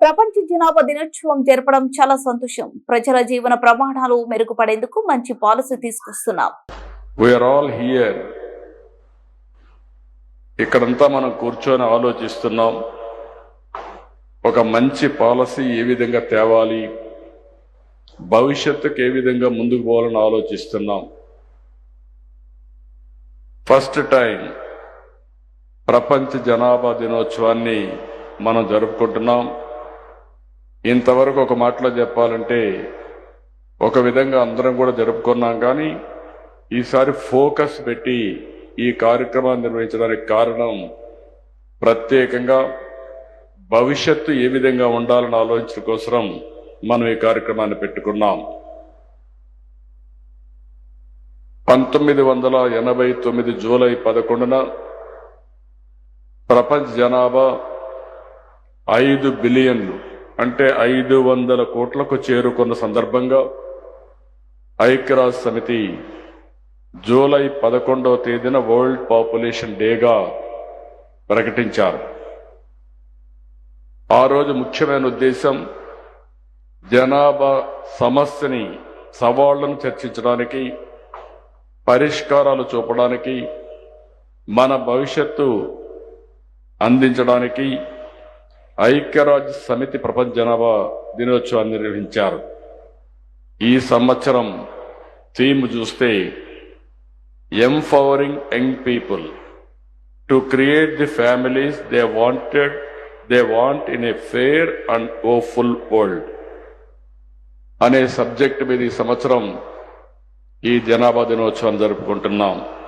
ప్రపంచ జనాభా దినోత్సవం జరపడం చాలా సంతోషం. ప్రజల జీవన ప్రమాణాలు మెరుగుపడేందుకు మంచి పాలసీ తీసుకొస్తున్నాం. వీఆర్ ఆల్ హియర్ ఇక్కడంతా మనం కూర్చొని ఆలోచిస్తున్నాం. ఒక మంచి పాలసీ ఏ విధంగా తేవాలి? భవిష్యత్తుకు ఏ విధంగా ముందుకు పోవాలని ఆలోచిస్తున్నాం? ఫస్ట్ టైం ప్రపంచ జనాభా దినోత్సవాన్ని మనం జరుపుకుంటున్నాం. ఇంతవరకు ఒక మాటలో చెప్పాలంటే ఒక విధంగా అందరం కూడా జరుపుకున్నాం కానీ ఈసారి ఫోకస్ పెట్టి ఈ కార్యక్రమాన్ని నిర్వహించడానికి కారణం ప్రత్యేకంగా భవిష్యత్తు ఏ విధంగా ఉండాలని ఆలోచించిన కోసం మనం ఈ కార్యక్రమాన్ని పెట్టుకున్నాం. పంతొమ్మిది వందల ఎనభై తొమ్మిది జూలై పదకొండున ప్రపంచ జనాభా ఐదు బిలియన్లు అంటే ఐదు వందల కోట్లకు చేరుకున్న సందర్భంగా ఐక్యరాజ్య సమితి జూలై పదకొండవ తేదీన వరల్డ్ పాపులేషన్ డేగా ప్రకటించారు. ఆ రోజు ముఖ్యమైన ఉద్దేశం జనాభా సమస్యని సవాళ్ళను చర్చించడానికి పరిష్కారాలు చూపడానికి మన భవిష్యత్తు అందించడానికి ఐక్యరాజ్య సమితి ప్రపంచ జనాభా దినోత్సవాన్ని నిర్వహించారు. ఈ సంవత్సరం థీమ్ చూస్తే empowering young people to create the families they wanted they want in a fair and hopeful world అనే సబ్జెక్ట్ మీద ఈ సంవత్సరం ఈ జనాభా దినోత్సవం జరుపుకుంటున్నాం.